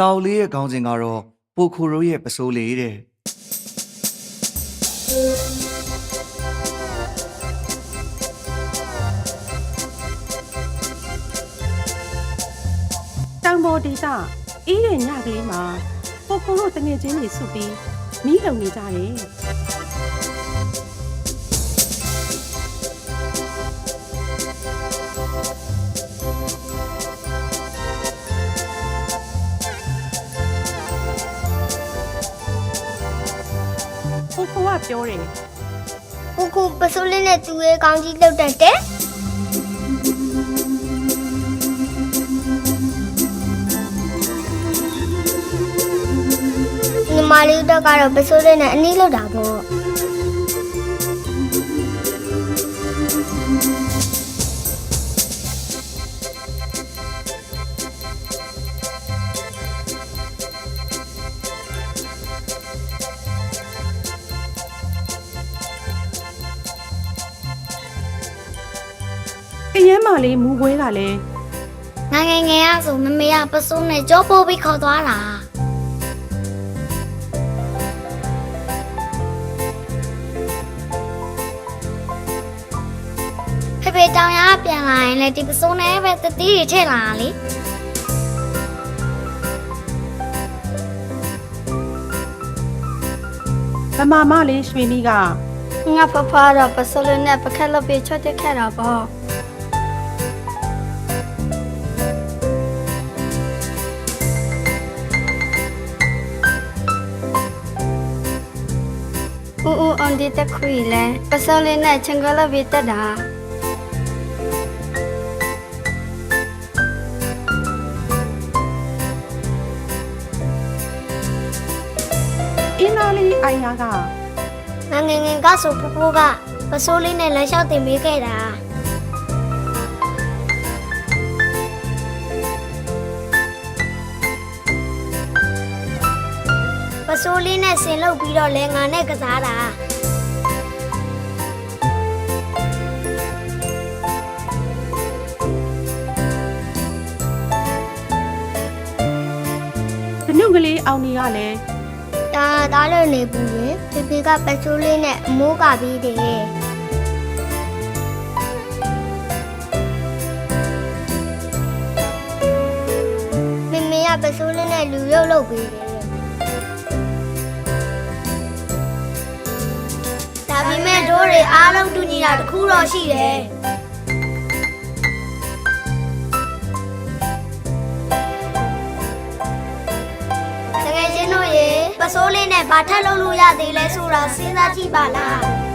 စာအုပ်လေးရဲ့ခေါင်းစဉ်ကတော့ပိုခိုရိုရဲ့ပစိုးလေးတဲ့တောင်ပေါ်ဒေသအေးတဲ့ညကလေးမှာပိုခိုတို့တငယ်ချင်းတွေစုပြီးမီးလုံနေကြတယ် ပိုခိုကပြောတယ်ကိုကိုပစိုးလေးနဲ့သူ့ရဲ့ကောင်းကြီးလှုပ်တတ်တယ်ညီမလေးတို့ကတော့ပစိုးလေးနဲ့အနည်းလှုပ်တာပေါ့ ကရမ်းမလေးမူပွဲကလည်းငငယ်ငယ်ရဆိုမမေကပစိုးနဲ့ကြောပိုးပြီးခေါ်သွားတာဖေဖေတောင်ရပြန်လာရင်လည်းဒီပစိုးနဲ့ပဲတတိတွေထည့်လာတာလေဗမာမလေးရွှေနီးကငါဖဖတော့ပစိုးလေးနဲ့ပခက်လုပ်ပြီးချွတ်တက်ခဲ့တာပေါ့ န်ဒီတက်ခွေလဲပစိုးလေးနဲ့ချင်ကလပ်ပြီးတက်တာအင်းသားလေးအိုင်ယာကငငယ်ငယ်ကဆိုဖဖိုးကပစိုးလေးနဲ့လမ်းလျှောက်တင်ပေးခဲ့တာပစိုးလေးနဲ့ဆင်လုပ်ပြီးတော့လဲငါနဲ့ကစားတာ လေးအောင်နီကလည်းဒါသားလို့နေဘူးရင်ဖေဖေကပစိုးလေးနဲ့အမိုးကပြီးတယ်မမေကပစိုးလေးနဲ့လူရုပ်လုပ်ပြီးတယ်ဒါပေမဲ့တို့တွေအားလုံးတူညီတာတစ်ခုတော့ရှိတယ် စိုးလေးနဲ့ဘာထက်လုပ်လို့ရသေးလဲဆိုတာစဉ်းစားကြည့်ပါလား